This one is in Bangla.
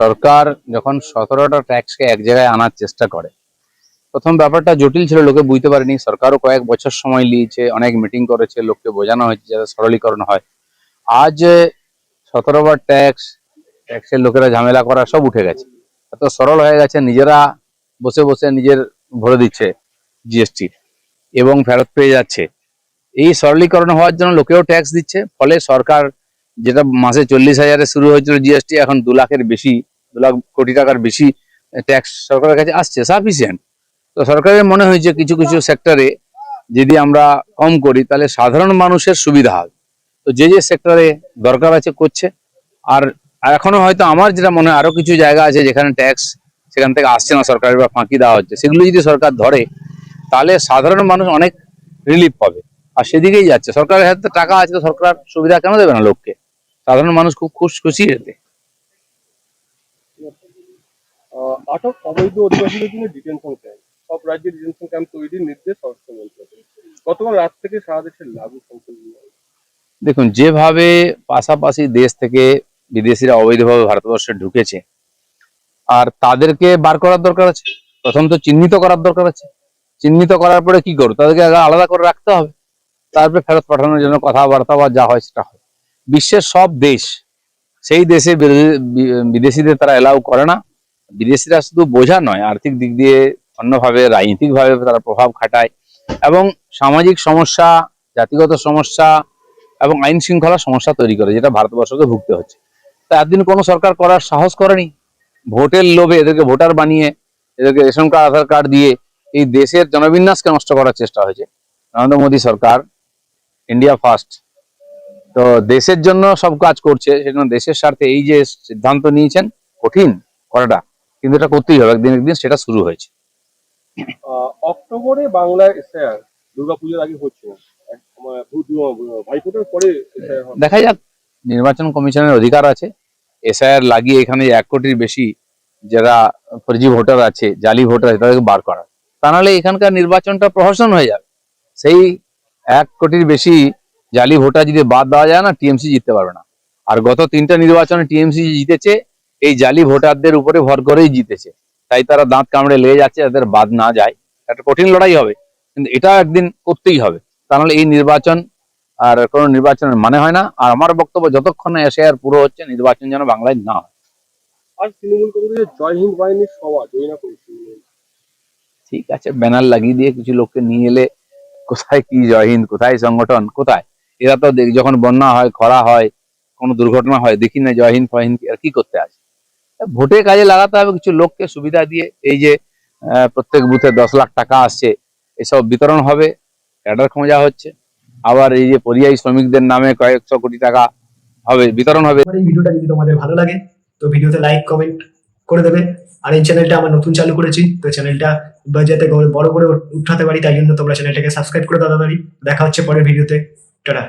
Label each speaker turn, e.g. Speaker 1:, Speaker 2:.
Speaker 1: সরকার যখন সতেরোটা ট্যাক্সকে এক জায়গায় আনার চেষ্টা করে, প্রথম ব্যাপারটা জটিল ছিল, লোকে বুঝতে পারেনি। সরকারও কয়েক বছর সময় নিয়েছে, অনেক মিটিং করেছে, লোককে বোঝানো হয়েছে যাতে সরলীকরণ হয়। আজ সতেরো বার ট্যাক্স, ট্যাক্সের লোকেরা ঝামেলা করা সব উঠে গেছে। এত সরল হয়ে গেছে, নিজেরা বসে বসে নিজের ভরে দিচ্ছে জিএসটি এবং ফেরত পেয়ে যাচ্ছে। এই সরলীকরণ হওয়ার জন্য লোকেও ট্যাক্স দিচ্ছে, ফলে সরকার যেটা মাসে চল্লিশ হাজারে শুরু হয়েছিল জিএসটি এখন দু লাখের বেশি দু লাখ কোটি টাকার বেশি ট্যাক্স সরকারের কাছে আসছে সাফিসিয়েন্ট তো সরকারের মনে হয়েছে কিছু কিছু সেক্টরে যদি আমরা কম করি, তাহলে সাধারণ মানুষের সুবিধা হবে। তো যে যে সেক্টরে দরকার আছে করছে। আর এখনও হয়তো আমার যেটা মনে হয়, আরও কিছু জায়গা আছে যেখানে ট্যাক্স সেখান থেকে আসছে না সরকারের বা ফাঁকি দেওয়া হচ্ছে। সেগুলো যদি সরকার ধরে, তাহলে সাধারণ মানুষ অনেক রিলিফ পাবে। আর সেদিকেই যাচ্ছে। সরকারের হাতে টাকা আছে, তো সরকার সুবিধা কেন দেবে না লোককে? সাধারণ মানুষ খুব খুশ খুশি এতে।
Speaker 2: আটক অবৈধ অধিবাসীদের জন্য ডিটেনশন ক্যাম্প। সব রাজ্যে ডিটেনশন ক্যাম্প তৈরির নির্দেশ স্বরাষ্ট্র মন্ত্রকের গতকাল রাত থেকে সারা দেশের লাগু সংশোধন।
Speaker 1: দেখুন, যেভাবে পাশাপাশি দেশ থেকে বিদেশিরা অবৈধভাবে ভারতবর্ষে ঢুকেছে, আর তাদেরকে বার করার দরকার আছে, প্রথম তো চিহ্নিত করার দরকার আছে। চিহ্নিত করার পরে কি করব? তাদেরকে আলাদা করে রাখতে হবে। তারপরে ফেরত পাঠানোর জন্য কথাবার্তা বা যা হয় সেটা হয় বিশ্বের সব দেশ, সেই দেশে বিদেশিদের তারা এলাউ করে না। বিদেশিরা শুধু বোঝা নয়, আর্থিক দিক দিয়ে অন্যভাবে, রাজনৈতিকভাবে তারা প্রভাব খাটায় এবং সামাজিক সমস্যা, জাতিগত সমস্যা এবং আইন শৃঙ্খলা সমস্যা তৈরি করে, যেটা ভারতবর্ষকে ভুগতে হচ্ছে। তা একদিন কোনো সরকার করার সাহস করেনি? ভোটের লোভে এদেরকে ভোটার বানিয়ে, এদেরকে রেশন কার্ড, আধার কার্ড দিয়ে এই দেশের জনবিন্যাসকে নষ্ট করার চেষ্টা হয়েছে। নরেন্দ্র মোদী সরকার, ইন্ডিয়া ফার্স্ট। তো দেশের জন্য সব কাজ করছে, সেজন্য দেশের স্বার্থে এই যে সিদ্ধান্ত নিয়েছেন, কঠিন করাটা। কিন্তু এটা করতেই হবে একদিন একদিন সেটা শুরু হয়েছে।
Speaker 2: অক্টোবরে বাংলায় এসআর দুর্গাপুজোর আগে হচ্ছে
Speaker 1: দেখা যাক নির্বাচন কমিশনের অধিকার আছে এসআইআর লাগিয়ে এখানে এক কোটির বেশি যারা ফর্জি ভোটার আছে জালি ভোটার আছে তাদেরকে বার করা। তা নাহলে এখানকার নির্বাচনটা প্রহসন হয়ে যাবে। সেই এক কোটির বেশি জালি ভোটার যদি বাদ দেওয়া যায় না টিএমসি জিততে পারবে না। আর গত তিনটা নির্বাচনে টিএমসি জিতেছে এই জালি ভোটারদের উপরে ভর করেই জিতেছে। তাই তারা দাঁত কামড়ে লেগে যাচ্ছে যাদের বাদ না যায়। একটা কঠিন লড়াই হবে কিন্তু এটা একদিন করতেই হবে। তা নাহলে এই নির্বাচন আর কোনো নির্বাচনের মানে হয় না। আর আমার বক্তব্য যতক্ষণ এসে আর পুরো হচ্ছে নির্বাচন যেন বাংলায় না হয়।
Speaker 2: আজ তৃণমূল কংগ্রেসের জয় হিন্দ বাহিনীর সভা জয়না
Speaker 1: ঠিক আছে ব্যানার লাগিয়ে দিয়ে কিছু লোককে নিয়ে এলে কোথায় কি জয় হিন্দ কোথায় সংগঠন কোথায়? এরা তো দেখ- যখন বন্যা হয় খরা হয় কোনো দুর্ঘটনা হয় দেখি না জয় হিন্দ ফহিন্দ আর কি করতে আছে। ভোটে কাজে লাগাতে হবে, কিছু লোককে সুবিধা দিয়ে এই যে প্রত্যেক বুথে দশ লাখ টাকা আসছে, এসব বিতরণ হবে, ক্যাডার খোঁজা হচ্ছে, আবার এই যে পরিযায়ী শ্রমিকদের নামে কয়েকশো কোটি টাকা হবে, বিতরণ হবে।
Speaker 3: এই ভিডিওটা যদি তোমাদের ভালো লাগে, তো ভিডিওতে লাইক কমেন্ট করে দেবে। আর এই চ্যানেলটা আমার নতুন চালু করেছি, তো চ্যানেলটা যাতে বড় করে উঠাতে পারি, তাই জন্য তোমরা চ্যানেলটাকে সাবস্ক্রাইব করে তাড়াতাড়ি দেখা হচ্ছে পরের ভিডিওতে। টাটা।